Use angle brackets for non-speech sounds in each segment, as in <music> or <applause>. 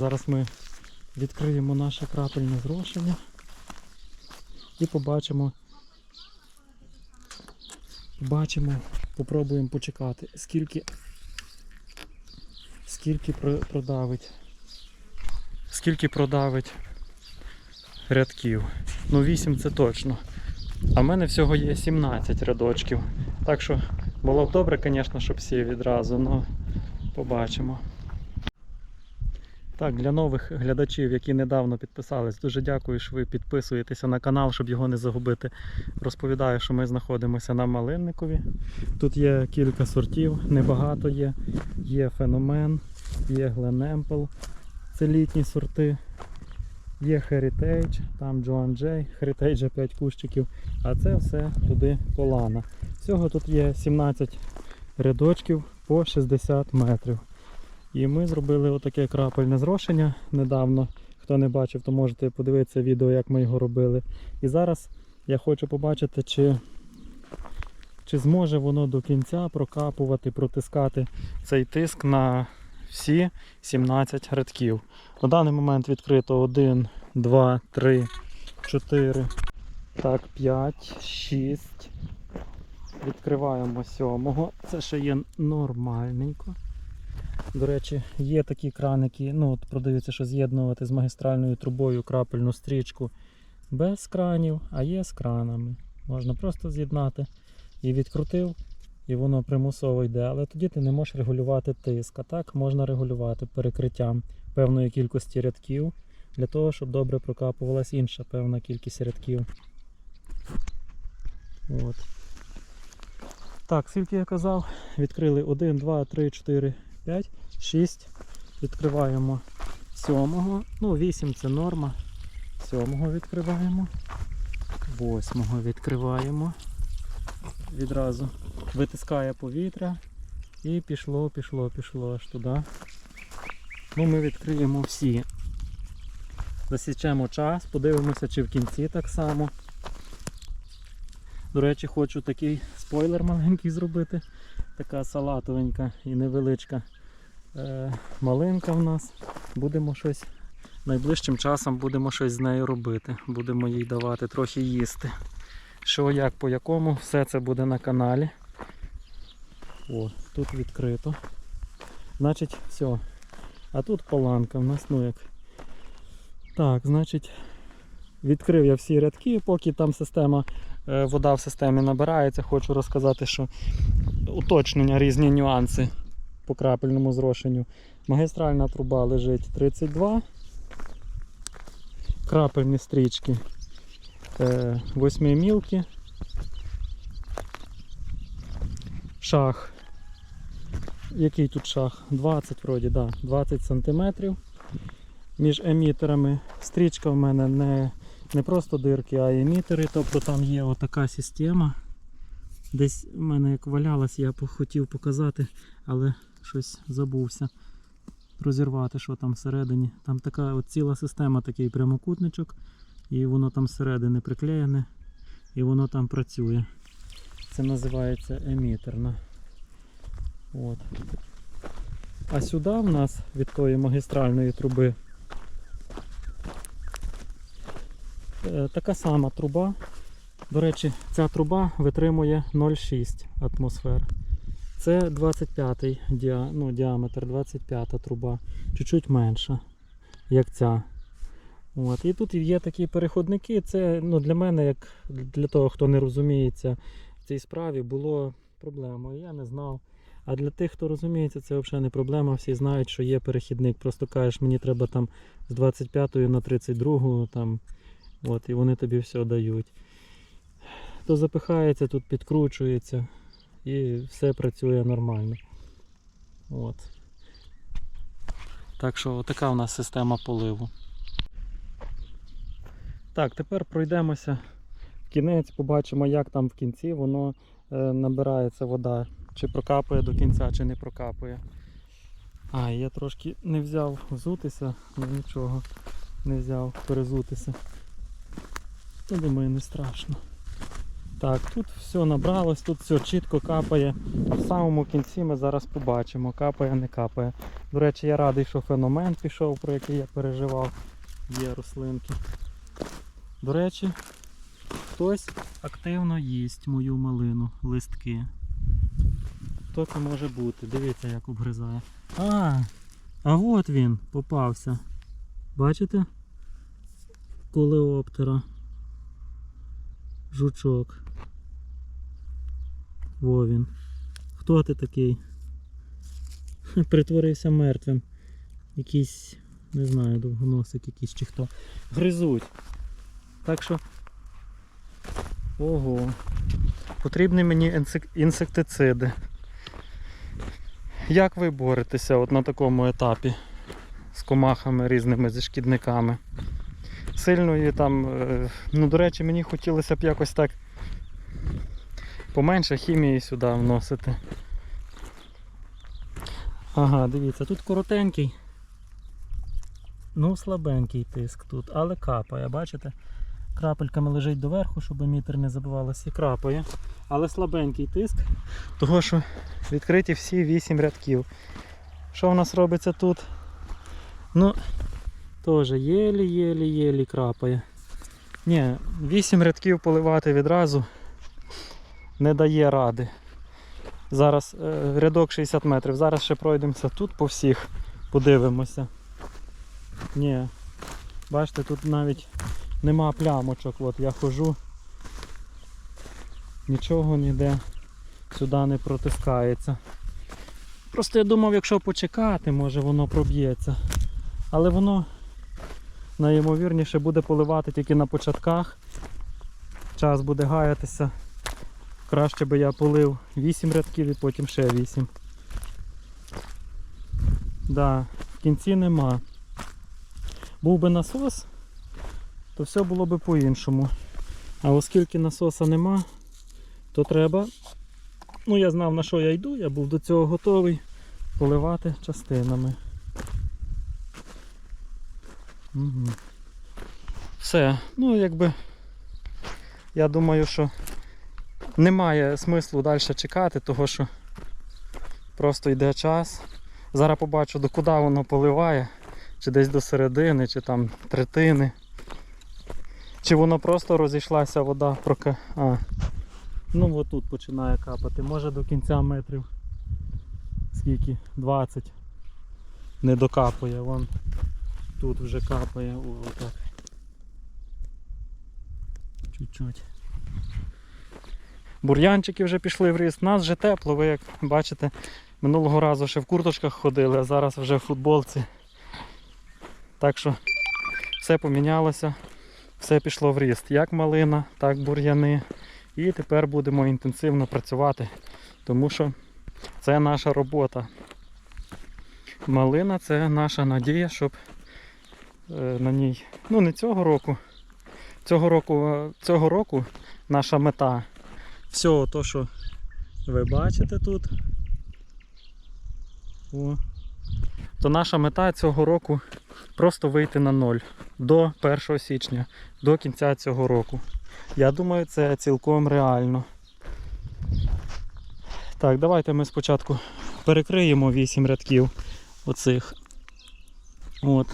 Зараз ми відкриємо наше крапельне зрошення і побачимо, побачимо, попробуємо почекати, скільки, скільки продавить, скільки продавить рядків. Ну 8 це точно. А в мене всього є 17 рядочків. Так що було б добре, звісно, щоб всі відразу, але побачимо. Так, для нових глядачів, які недавно підписались, дуже дякую, що ви підписуєтеся на канал, щоб його не загубити. Розповідаю, що ми знаходимося на Малинникові. Тут є кілька сортів, небагато є. Є феномен, є Гленемпл, це літні сорти. Є Heritage, там Joan J, Heritage 5 кущиків, а це все туди Полана. Всього тут є 17 рядочків по 60 метрів. І ми зробили отаке крапельне зрошення недавно. Хто не бачив, то можете подивитися відео, як ми його робили. І зараз я хочу побачити, чи, чи зможе воно до кінця прокапувати, протискати цей тиск на всі 17 рядків. На даний момент відкрито 1, 2, 3, 4, так, 5, 6. Відкриваємо сьомого. Це ще є нормальненько. До речі, є такі краники, ну от продаються, що з'єднувати з магістральною трубою крапельну стрічку без кранів, а є з кранами. Можна просто з'єднати і відкрутив, і воно примусово йде. Але тоді ти не можеш регулювати тиск. А так можна регулювати перекриттям певної кількості рядків для того, щоб добре прокапувалась інша певна кількість рядків. От. Так, скільки я казав, відкрили 1, 2, 3, 4, 5, 6. Відкриваємо сьомого. Ну, 8 це норма. Сьомого відкриваємо. Восьмого відкриваємо. Відразу витискає повітря. І пішло, пішло, пішло аж туди. Ну, ми відкриємо всі. Засічемо час, подивимося, чи в кінці так само. До речі, хочу такий спойлер маленький зробити. Така салатовенька і невеличка малинка в нас. Будемо щось найближчим часом будемо щось з нею робити. Будемо їй давати трохи їсти. Що, як, по якому, все це буде на каналі. О, тут відкрито. Значить, все. А тут поланка в нас, ну як. Так, значить, відкрив я всі рядки, поки там система, е, вода в системі набирається, хочу розказати, що уточнення, різні нюанси по крапельному зрошенню. Магістральна труба лежить 32. Крапельні стрічки 8 мілки. Шах. Який тут шах? 20 вроді, да, 20 сантиметрів між емітерами. Стрічка в мене не, не просто дирки, а емітери. Тобто там є отака система. Десь в мене як валялась, я хотів показати, але щось забувся розірвати, що там всередині. Там така от ціла система, такий прямокутничок, і воно там зсередини приклеєне, і воно там працює. Це називається емітерна. От. А сюди в нас від тої магістральної труби е, така сама труба. До речі, ця труба витримує 0,6 атмосфер. Це 25-й діа... ну, діаметр, 25-та труба, чуть-чуть менша, як ця. От. І тут є такі переходники. Це ну, для мене, як для того, хто не розуміється в цій справі, було проблемою. Я не знав. А для тих, хто розуміється, це взагалі не проблема. Всі знають, що є перехідник. Просто кажеш, мені треба там з 25 на 32, там, і вони тобі все дають. То запихається, тут підкручується і все працює нормально. От. Так що така у нас система поливу. Так, тепер пройдемося в кінець, побачимо, як там в кінці воно е, набирається вода. Чи прокапує до кінця, чи не прокапує. А, я трошки не взяв взутися, ну нічого, не взяв перезутися. Ну, думаю, не страшно. Так, тут все набралось, тут все чітко капає. В самому кінці ми зараз побачимо, капає, не капає. До речі, я радий, що феномен пішов, про який я переживав. Є рослинки. До речі, хтось активно їсть мою малину, листки. Хто це може бути? Дивіться, як обгризає. А, а от він попався. Бачите? Колеоптера. Жучок. Во він. Хто ти такий? <laughs> Притворився мертвим. Якийсь, не знаю, довгоносик якийсь чи хто. Гризуть. Так що. Ого. Потрібні мені інсектициди. Як ви боретеся от на такому етапі з комахами різними зі шкідниками? Сильної там, е, ну, до речі, мені хотілося б якось так поменше хімії сюди вносити. Ага, дивіться, тут коротенький. Ну, слабенький тиск тут, але капає, бачите? Крапельками лежить доверху, щоб мітер не забивалося і крапає. Але слабенький тиск, того що відкриті всі 8 рядків. Що в нас робиться тут? Ну, теж єлі-єлі-єлі крапає. Ні, 8 рядків поливати відразу не дає ради. Зараз е, рядок 60 метрів. Зараз ще пройдемося тут по всіх, подивимося. Ні, бачите, тут навіть нема плямочок. От я хожу. Нічого ніде сюди не протискається. Просто я думав, якщо почекати, може воно проб'ється. Але воно найімовірніше буде поливати тільки на початках. Час буде гаятися. Краще би я полив 8 рядків і потім ще 8. Да, в кінці нема. Був би насос, то все було би по-іншому. А оскільки насоса нема, то треба. Ну я знав на що я йду, я був до цього готовий поливати частинами. Угу. Все. Ну якби я думаю, що немає смислу далі чекати, того що просто йде час. Зараз побачу, до куди воно поливає, чи десь до середини, чи там третини. Чи воно просто розійшлася вода прока. А. Ну отут починає капати. Може до кінця метрів. Скільки? 20. Не докапує, вон тут вже капає. О, отак. Чуть-чуть. Бур'янчики вже пішли в ріст. Нас вже тепло, ви як бачите, минулого разу ще в курточках ходили, а зараз вже в футболці. Так що все помінялося, все пішло в ріст. Як малина, так бур'яни. І тепер будемо інтенсивно працювати, тому що це наша робота. Малина це наша надія, щоб е, на ній, ну не цього року, цього року, е, цього року наша мета. Все то, що ви бачите тут. О. То наша мета цього року просто вийти на ноль до 1 січня, до кінця цього року. Я думаю, це цілком реально. Так, давайте ми спочатку перекриємо 8 рядків оцих. От.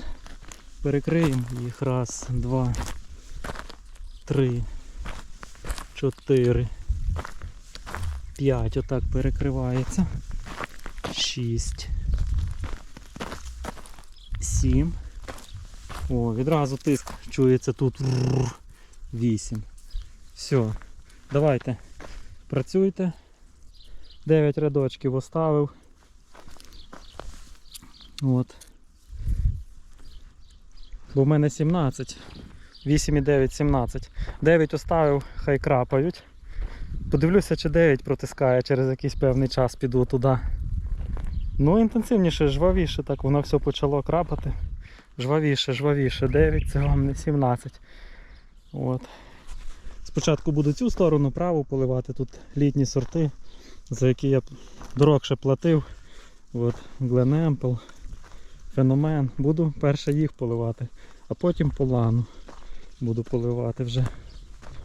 Перекриємо їх. Раз, два, три, чотири. 5 отак перекривається. 6. 7. О, відразу тиск чується тут. 8. Все. Давайте. Працюйте. 9 рядочків оставив. От. Бо в мене 17. 8 і 9, 17. 9 оставив, хай крапають. Подивлюся, чи 9 протискає через якийсь певний час піду туди. Ну, інтенсивніше, жвавіше, так воно все почало крапати. Жвавіше, жвавіше. 9 це вам не 17. От. Спочатку буду цю сторону праву поливати, тут літні сорти, за які я дорогше платив. От, Glen Феномен. Буду перше їх поливати, а потім полану буду поливати вже.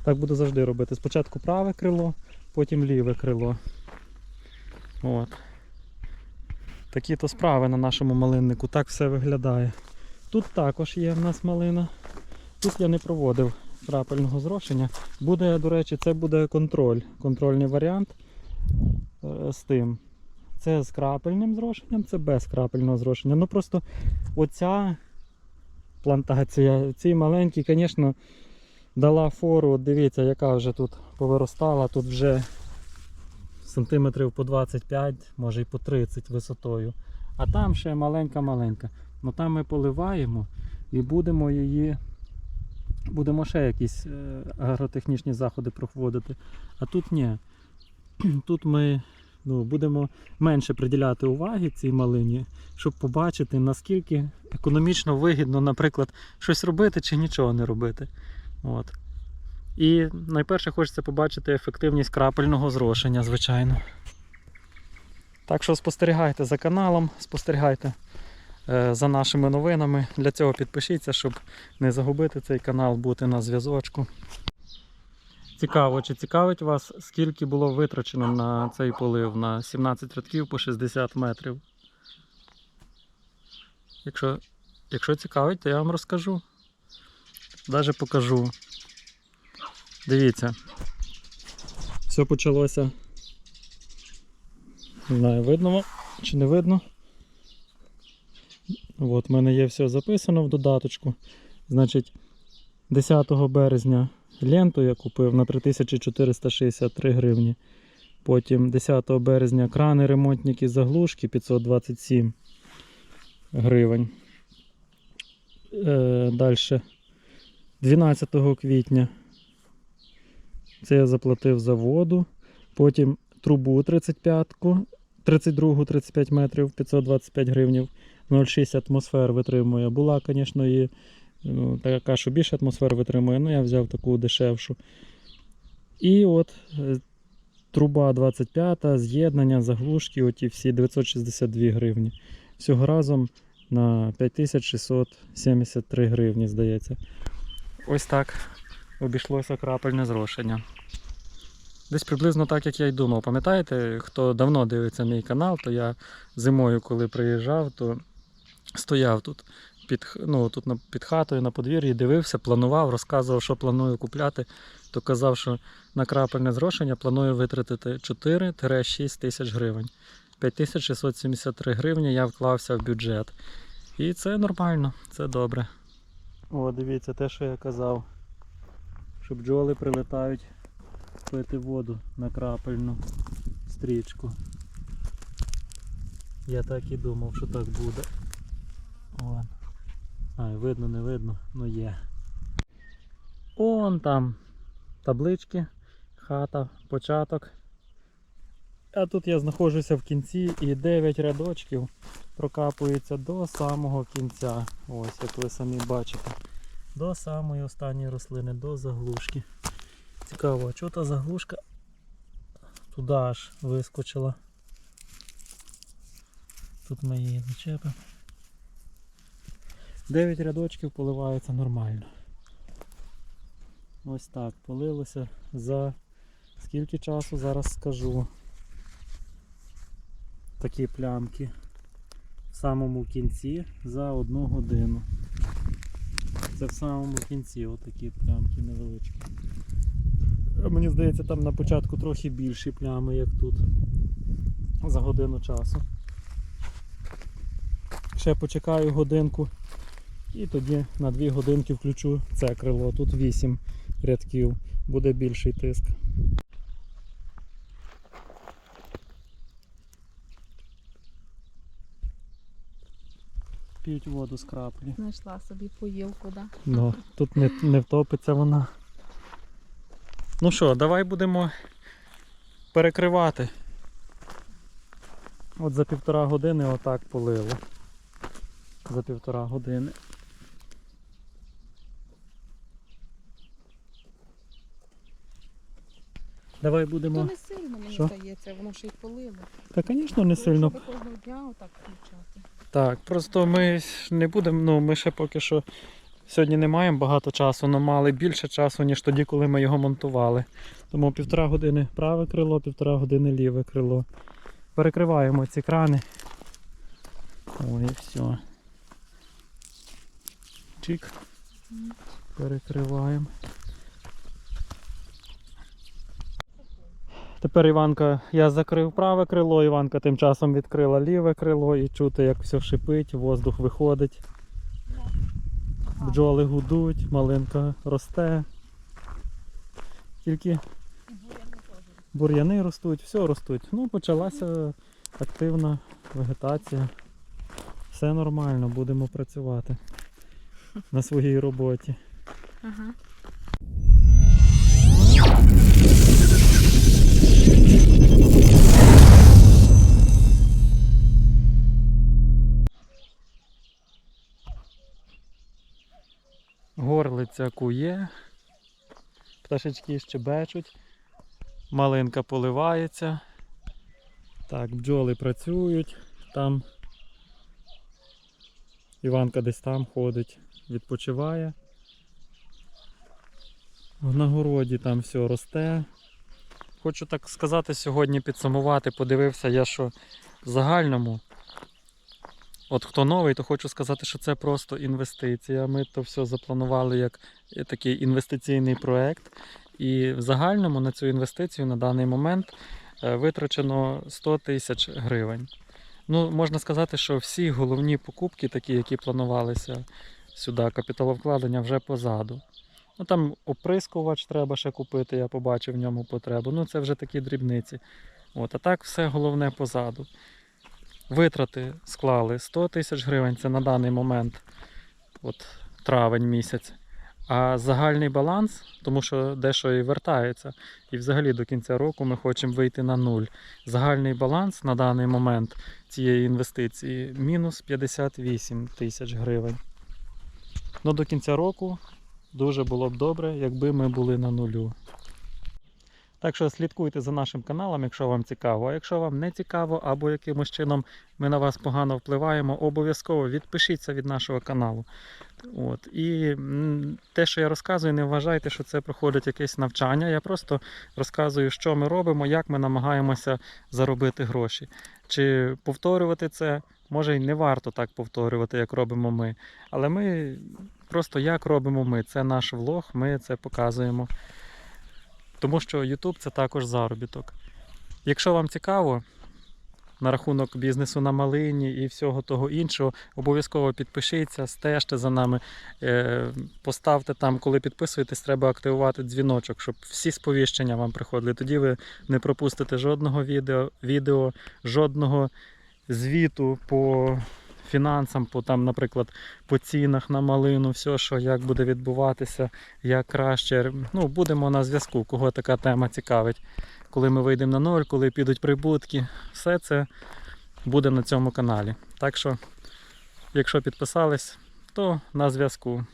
Так буду завжди робити. Спочатку праве крило, потім ліве крило. От. Такі то справи на нашому малиннику. Так все виглядає. Тут також є в нас малина. Тут я не проводив крапельного зрошення. Буде, до речі, це буде контроль. Контрольний варіант е, з тим. Це з крапельним зрошенням, це без крапельного зрошення. Ну просто оця плантація, ці маленькі, звісно, дала фору. Дивіться, яка вже тут повиростала. Тут вже сантиметрів по 25, може і по 30 висотою. А там ще маленька-маленька. Ну там ми поливаємо і будемо її. Будемо ще якісь е, агротехнічні заходи проводити. А тут ні. <clears throat> Тут ми ну, будемо менше приділяти уваги цій малині, щоб побачити, наскільки економічно вигідно, наприклад, щось робити чи нічого не робити. От. І найперше хочеться побачити ефективність крапельного зрошення, звичайно. Так що спостерігайте за каналом, спостерігайте е, за нашими новинами. Для цього підпишіться, щоб не загубити цей канал, бути на зв'язочку. Цікаво, чи цікавить вас, скільки було витрачено на цей полив на 17 рядків по 60 метрів? Якщо, якщо цікавить, то я вам розкажу. Навіть покажу. Дивіться. Все почалося. Не знаю, видно чи не видно. От, в мене є все записано в додаточку. Значить, 10 березня ленту я купив на 3463 гривні. Потім 10 березня крани ремонтники заглушки 527 гривень. Е, Далі 12 квітня це я заплатив за воду. Потім трубу 35 32 35 метрів 525 гривнів. 0,6 атмосфер витримує. Була, звісно, і ну, така, що більше атмосфер витримує, ну я взяв таку дешевшу. І от е, труба 25-та, з'єднання, заглушки, оті всі 962 гривні. Всього разом на 5673 гривні, здається. Ось так обійшлося крапельне зрошення. Десь приблизно так, як я й думав. Пам'ятаєте, хто давно дивиться мій канал, то я зимою, коли приїжджав, то стояв тут під, ну, тут під хатою на подвір'ї, дивився, планував, розказував, що планую купляти, то казав, що на крапельне зрошення планую витратити 4-6 тисяч гривень. 5673 гривні я вклався в бюджет. І це нормально, це добре. О, дивіться, те, що я казав. Що бджоли прилетають пити воду на крапельну стрічку. Я так і думав, що так буде. Вон. Ай, видно, не видно, ну є. Он там таблички, хата, початок. А тут я знаходжуся в кінці і 9 рядочків прокапується до самого кінця. Ось, як ви самі бачите. До самої останньої рослини, до заглушки. Цікаво, а чого та заглушка туди аж вискочила. Тут ми її зачепимо. 9 рядочків поливається нормально. Ось так, полилося за скільки часу, зараз скажу. Такі плямки в самому кінці за одну годину. Це в самому кінці отакі плямки невеличкі. Мені здається, там на початку трохи більші плями, як тут. За годину часу. Ще почекаю годинку і тоді на 2 годинки включу це крило. Тут 8 рядків, буде більший тиск. П'ють воду з краплі. Знайшла собі поїлку, да? Ну, тут не, не втопиться вона. Ну що, давай будемо перекривати. От за півтора години отак полило. За півтора години. Давай То будемо. не сильно, мені Що? здається, воно ще й полило. Та, звісно, не сильно. Щоб кожного дня отак включати. Так, просто ми не будемо, ну ми ще поки що Сьогодні не маємо багато часу, але мали більше часу, ніж тоді, коли ми його монтували. Тому півтора години праве крило, півтора години ліве крило. Перекриваємо ці крани. Ой, і все. Чик. Перекриваємо. Тепер Іванка, я закрив праве крило, Іванка тим часом відкрила ліве крило і чути, як все шипить, воздух виходить. Бджоли гудуть, малинка росте. Тільки бур'яни ростуть, все ростуть. Ну, почалася активна вегетація. Все нормально, будемо працювати на своїй роботі. Ага. Горлиця кує, пташечки щебечуть, малинка поливається. Так, бджоли працюють, там Іванка десь там ходить, відпочиває. На городі там все росте. Хочу так сказати сьогодні, підсумувати, подивився я, що в загальному От хто новий, то хочу сказати, що це просто інвестиція. Ми то все запланували як е, такий інвестиційний проект. І в загальному на цю інвестицію на даний момент е, витрачено 100 тисяч гривень. Ну, можна сказати, що всі головні покупки, такі, які планувалися сюди, капіталовкладення вже позаду. Ну там оприскувач треба ще купити, я побачив в ньому потребу. Ну, це вже такі дрібниці. От, а так все головне позаду. Витрати склали 100 тисяч гривень, це на даний момент, от травень місяць. А загальний баланс, тому що дещо і вертається, і взагалі до кінця року ми хочемо вийти на нуль. Загальний баланс на даний момент цієї інвестиції мінус 58 тисяч гривень. Ну до кінця року дуже було б добре, якби ми були на нулю. Так що слідкуйте за нашим каналом, якщо вам цікаво. А якщо вам не цікаво або якимось чином ми на вас погано впливаємо, обов'язково відпишіться від нашого каналу. От. І те, що я розказую, не вважайте, що це проходить якесь навчання. Я просто розказую, що ми робимо, як ми намагаємося заробити гроші. Чи повторювати це, може й не варто так повторювати, як робимо ми. Але ми просто як робимо ми. Це наш влог, ми це показуємо. Тому що YouTube це також заробіток. Якщо вам цікаво на рахунок бізнесу на малині і всього того іншого, обов'язково підпишіться, стежте за нами, е, поставте там, коли підписуєтесь, треба активувати дзвіночок, щоб всі сповіщення вам приходили. Тоді ви не пропустите жодного відео, відео жодного звіту по фінансам, по там, наприклад, по цінах на малину, все, що як буде відбуватися, як краще. Ну, будемо на зв'язку, кого така тема цікавить. Коли ми вийдемо на ноль, коли підуть прибутки, все це буде на цьому каналі. Так що, якщо підписались, то на зв'язку.